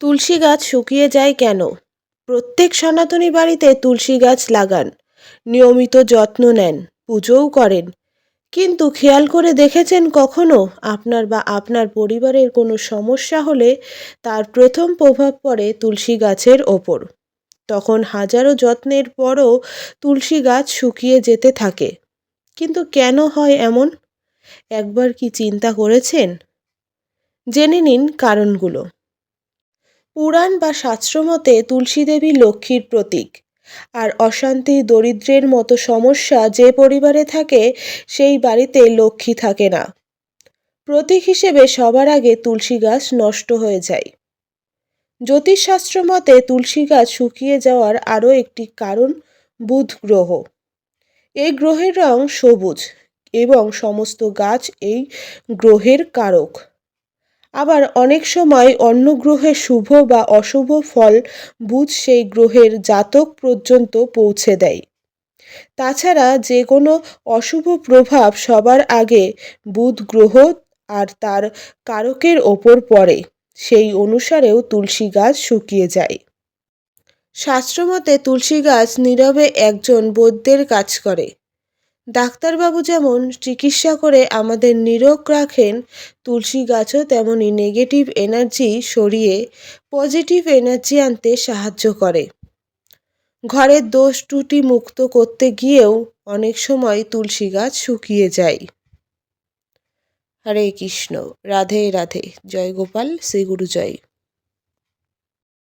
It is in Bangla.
তুলসী গাছ শুকিয়ে যায় কেন? প্রত্যেক সনাতনী বাড়িতে তুলসী গাছ লাগান। নিয়মিত যত্ন নেন, পুজোও করেন। কিন্তু খেয়াল করে দেখেছেন কখনো আপনার বা আপনার পরিবারের কোনো সমস্যা হলে তার প্রথম প্রভাব পড়ে তুলসী গাছের ওপর। তখন হাজারো যত্নের পরও তুলসী গাছ শুকিয়ে যেতে থাকে। কিন্তু কেন হয় এমন? একবার কি চিন্তা করেছেন? জেনে নিন কারণগুলো। পুরাণ বা শাস্ত্রমতে তুলসী দেবী লক্ষ্মীর প্রতীক। আর অশান্তি, দরিদ্রের মতো সমস্যা যে পরিবারে থাকে, সেই বাড়িতে লক্ষ্মী থাকে না। প্রতীক হিসেবে সবার আগে তুলসী গাছ নষ্ট হয়ে যায়। জ্যোতিষশাস্ত্র মতে তুলসী গাছ শুকিয়ে যাওয়ার আরও একটি কারণ বুধ গ্রহ। এই গ্রহের রং সবুজ এবং সমস্ত গাছ এই গ্রহের কারক। আবার অনেক সময় অন্য গ্রহে শুভ বা অশুভ ফল বুধ সেই গ্রহের জাতক পর্যন্ত পৌঁছে দেয়। তাছাড়া যে কোনো অশুভ প্রভাব সবার আগে বুধ গ্রহ আর তার কারকের ওপর পড়ে, সেই অনুসারেও তুলসী গাছ শুকিয়ে যায়। শাস্ত্রমতে তুলসী গাছ নীরবে একজন বৈদ্যের কাজ করে। ডাক্তারবাবু যেমন চিকিৎসা করে আমাদের নিরোগ রাখেন, তুলসী গাছও তেমনই নেগেটিভ এনার্জি সরিয়ে পজিটিভ এনার্জি আনতে সাহায্য করে। ঘরের দোষ ত্রুটি মুক্ত করতে গিয়েও অনেক সময় তুলসী গাছ শুকিয়ে যায়। হরে কৃষ্ণ, রাধে রাধে, জয় গোপাল, শ্রী গুরু জয়